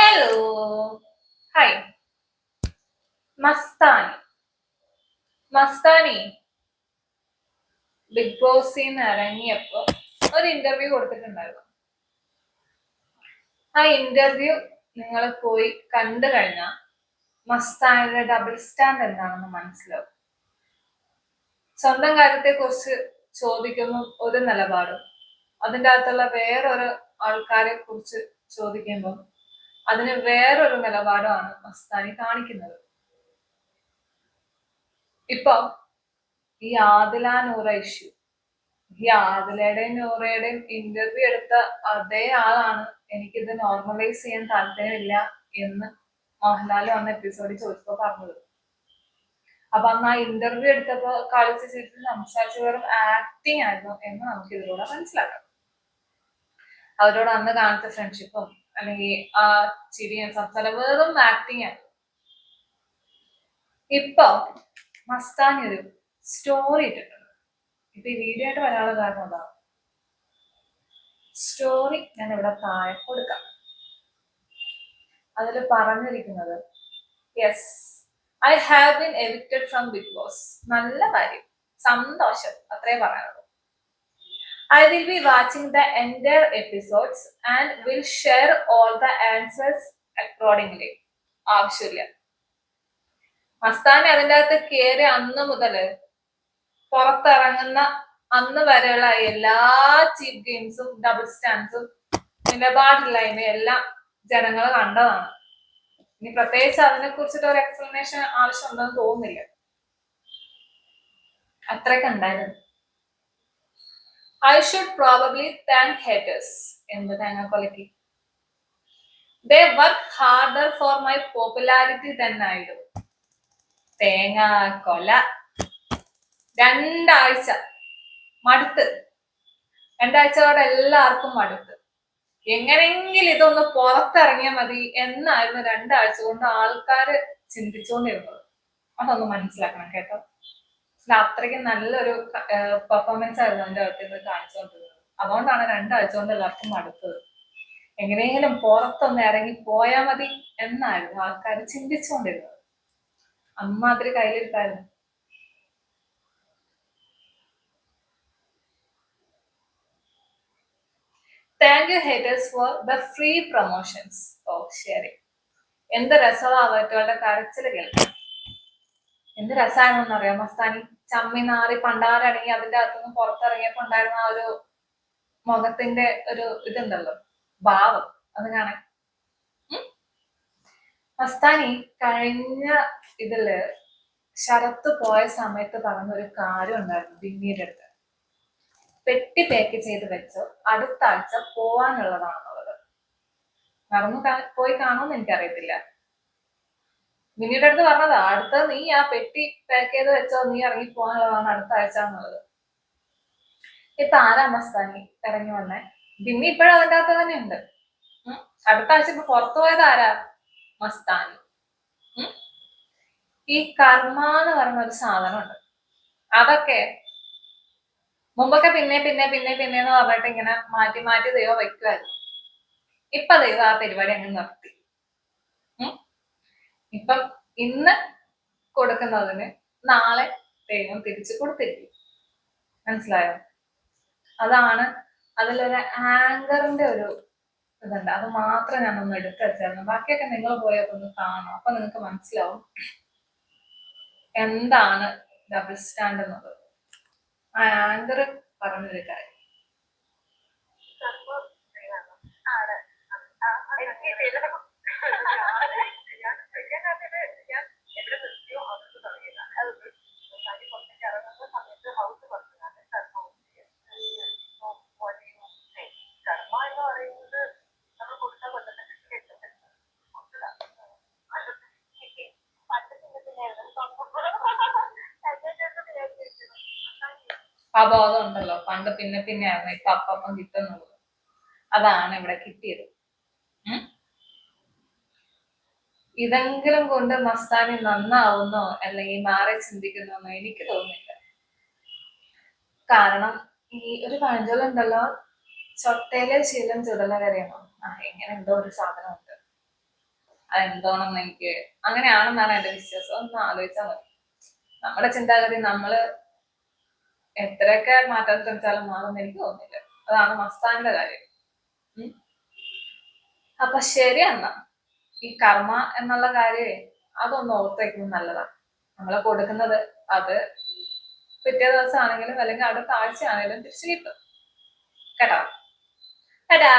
Hello hi Mastani. Mastani. Bigg ബോസിൽ നിന്ന് ഇറങ്ങിയപ്പോ ഒരു ഇന്റർവ്യൂ കൊടുത്തിട്ടുണ്ടായിരുന്നു. ആ ഇന്റർവ്യൂ നിങ്ങൾ പോയി കണ്ടു കഴിഞ്ഞാൽ മസ്താനിയുടെ ഡബിൾ സ്റ്റാൻഡ് എന്താണെന്ന് മനസ്സിലാവും. സ്വന്തം കാര്യത്തെ കുറിച്ച് ചോദിക്കുമ്പോൾ ഒരു നിലപാടും അതിന്റെ അകത്തുള്ള വേറൊരു ആൾക്കാരെ കുറിച്ച് ചോദിക്കുമ്പോൾ അതിന് വേറൊരു നിലപാടാണ് മസ്താനി കാണിക്കുന്നത്. ഇപ്പൊ ഈ ആദില നൂറ ഇഷ്യൂ ഈ ആദിലയുടെയും നൂറയുടെയും ഇന്റർവ്യൂ എടുത്ത അതേ ആളാണ് എനിക്കിത് നോർമലൈസ് ചെയ്യാൻ താല്പര്യമില്ല എന്ന് മോഹൻലാൽ വന്ന എപ്പിസോഡിൽ ചോദിച്ചപ്പോ പറഞ്ഞത്. അപ്പൊ അന്ന് ആ ഇന്റർവ്യൂ എടുത്തപ്പോ കളിച്ച് ചിരിച്ച് സംസാരിച്ച വെറും ആക്ടിങ് ആയിരുന്നു എന്ന് നമുക്ക് ഇതിലൂടെ മനസ്സിലാക്കാം. അവരോട് അന്ന് കാണിച്ച ഫ്രണ്ട്ഷിപ്പും അല്ലെങ്കിൽ ആ ചിരിയും സംസാരം വെറും ആക്ടിങ് ആണ്. ഇപ്പൊ മസ്താനി ഒരു സ്റ്റോറി ഇട്ടിട്ടുണ്ട്. ഇപ്പൊ ഈ വീഡിയോ ആയിട്ട് വരാനുള്ള കാരണം അതാണ് സ്റ്റോറി ഞാൻ ഇവിടെ താഴെ കൊടുക്കാം. അതിൽ പറഞ്ഞിരിക്കുന്നത് yes I have been evicted from Bigg Boss നല്ല കാര്യം. സന്തോഷം. അത്രേ പറയാനുള്ളൂ. I will be watching the entire episodes and will share all the answers accordingly. ആവശ്യമില്ല. മസ്താനി അതിന്റെ അകത്ത് കയറി അന്ന് മുതൽ പുറത്തിറങ്ങുന്ന അന്ന് വരെയുള്ള എല്ലാ ചീപ്പ് ഗെയിംസും ഡബിൾ സ്റ്റാൻസും നിലപാടില്ലായ്മ എല്ലാം ജനങ്ങൾ കണ്ടതാണ്. ഇനി പ്രത്യേകിച്ച് അതിനെ കുറിച്ചിട്ട് ഒരു എക്സ്പ്ലനേഷൻ ആവശ്യമുണ്ടെന്ന് തോന്നുന്നില്ല. അത്രയൊക്കെ ഉണ്ടായിരുന്നു. I should probably thank haters എന്ത് തേങ്ങാക്കൊലയ്ക്ക് they work harder for my popularity തന്നെ ആയിരുന്നു തേങ്ങ കൊല. രണ്ടാഴ്ച മടുത്ത്. രണ്ടാഴ്ചയോടെ എല്ലാവർക്കും മടുത്ത്. എങ്ങനെങ്കിലും ഇതൊന്ന് പുറത്തിറങ്ങിയാൽ മതി എന്നായിരുന്നു രണ്ടാഴ്ച കൊണ്ട് ആൾക്കാർ ചിന്തിച്ചുകൊണ്ടിരുന്നത്. അതൊന്ന് മനസ്സിലാക്കണം കേട്ടോ. അത്രയ്ക്ക് നല്ലൊരു പെർഫോമൻസ് ആയിരുന്നു അതിന്റെ അകത്ത് നിന്ന് കാണിച്ചുകൊണ്ടിരുന്നത് അതുകൊണ്ടാണ് രണ്ടാഴ്ച കൊണ്ട് എല്ലാവർക്കും മടുത്തത്. എങ്ങനെയെങ്കിലും പുറത്തൊന്ന് ഇറങ്ങി പോയാൽ മതി എന്നായിരുന്നു ആൾക്കാർ ചിന്തിച്ചുകൊണ്ടിരുന്നത് അമ്മാതിരി കയ്യിലിരുത്തായിരുന്നു. Thank you haters for the free promotions ഓ ശരി. എന്ത് രസമാണ് അവറ്റവരുടെ കരച്ചിൽ കേൾക്കാൻ. എന്ത് രസമാണെന്ന് അറിയാം? മസ്താനി ചമ്മി നാറി പണ്ടാരടങ്ങി അതിന്റെ അകത്തുനിന്ന് പുറത്തിറങ്ങിയപ്പോ ഉണ്ടായിരുന്ന ആ ഒരു മുഖത്തിന്റെ ഒരു ഇതുണ്ടല്ലോ ഭാവം. അത് കാണാൻ. മസ്താനി കഴിഞ്ഞ ഇതിൽ ശരത്ത് പോയ സമയത്ത് പറഞ്ഞ ഒരു കാര്യം ഉണ്ടായിരുന്നു പിന്നീട് അടുത്ത്. പെട്ടി പാക്ക് ചെയ്ത് വെച്ച് അടുത്ത ആഴ്ച പോവാനുള്ളതാണെന്നുള്ളത് മറന്നു പോയി കാണുമെന്ന് എനിക്കറിയത്തില്ല. മിനിയുടെ അടുത്ത് പറഞ്ഞതാ അടുത്ത നീ ആ പെട്ടി പാക്ക് ചെയ്ത് വെച്ചോ നീ ഇറങ്ങി പോകാനുള്ളതാണ് അടുത്ത ആഴ്ച എന്നുള്ളത്. ഇപ്പൊ ആരാ മസ്താനി ഇറങ്ങി വന്നേ? പിന്നെ ഇപ്പോഴും അതിന്റെ അകത്ത് തന്നെ ഉണ്ട്. അടുത്ത ആഴ്ച ഇപ്പൊ പുറത്തു പോയത് ആരാ? മസ്താനി. ഈ കർമ്മ എന്ന് പറയുന്ന ഒരു സാധനമുണ്ട്. അതൊക്കെ മുമ്പൊക്കെ പിന്നെ പിന്നെ പിന്നെ പിന്നെ എന്ന് പറഞ്ഞിട്ട് ഇങ്ങനെ മാറ്റി മാറ്റി ദൈവം വെക്കുമായിരുന്നു ഇപ്പൊ ദൈവം ആ പരിപാടി അങ്ങ് നിർത്തി. ഇന്ന് കൊടുക്കുന്നതിന് നാളെ ദൈവം തിരിച്ചു കൊടുത്തിരിക്കും. മനസ്സിലായോ? അതാണ് അതിലൊരു ആങ്കറിന്റെ ഒരു ഇതുണ്ട്. അത് മാത്രം ഞാൻ ഒന്ന് എടുത്തു ബാക്കിയൊക്കെ നിങ്ങൾ പോയപ്പോ ഒന്ന് കാണാം അപ്പൊ നിങ്ങൾക്ക് മനസ്സിലാവും എന്താണ് ഡബിൾ സ്റ്റാൻഡ് എന്നുള്ളത് ആ ആങ്കർ പറഞ്ഞൊരു കാര്യം. ആ ബോധം ഉണ്ടല്ലോ. പണ്ട് പിന്നെ പിന്നെ ആയിരുന്നു. ഇപ്പൊ അപ്പം കിട്ടുന്നുള്ളത് അതാണ് ഇവിടെ കിട്ടിയത്. ഇതെങ്കിലും കൊണ്ട് മസ്താനി നന്നാവുന്നോ? അല്ലെങ്കിൽ മാറി ചിന്തിക്കുന്നോ എനിക്ക് തോന്നില്ല കാരണം ഈ ഒരു പഴഞ്ചൊല്ലുണ്ടല്ലോ ചൊട്ടയിലെ ശീലം ചുടല കരയണോ ആ എങ്ങനെ എന്തോ ഒരു സാധനമുണ്ട്. അതെന്തോണെന്ന് എനിക്ക് അങ്ങനെയാണെന്നാണ് എന്റെ വിശ്വാസം. ഒന്ന് ആലോചിച്ചാൽ മതി. നമ്മുടെ ചിന്താഗതി നമ്മൾ എത്രയൊക്കെ മാറ്റാൻ ശ്രമിച്ചാലും മാറുമെന്ന് എനിക്ക് തോന്നുന്നില്ല. അതാണ് മസ്താന്റെ കാര്യം. അപ്പൊ ശരി എന്നാ ഈ കർമ്മ എന്നുള്ള കാര്യമേ അതൊന്ന് ഓർത്ത് വെക്കുന്നത് നല്ലതാണ് നമ്മൾ കൊടുക്കുന്നത് അത് പിറ്റേ ദിവസം ആണെങ്കിലും അല്ലെങ്കിൽ അടുത്ത ആഴ്ച ആണെങ്കിലും തിരിച്ചു കിട്ടും. കേട്ടോ? കേട്ടാ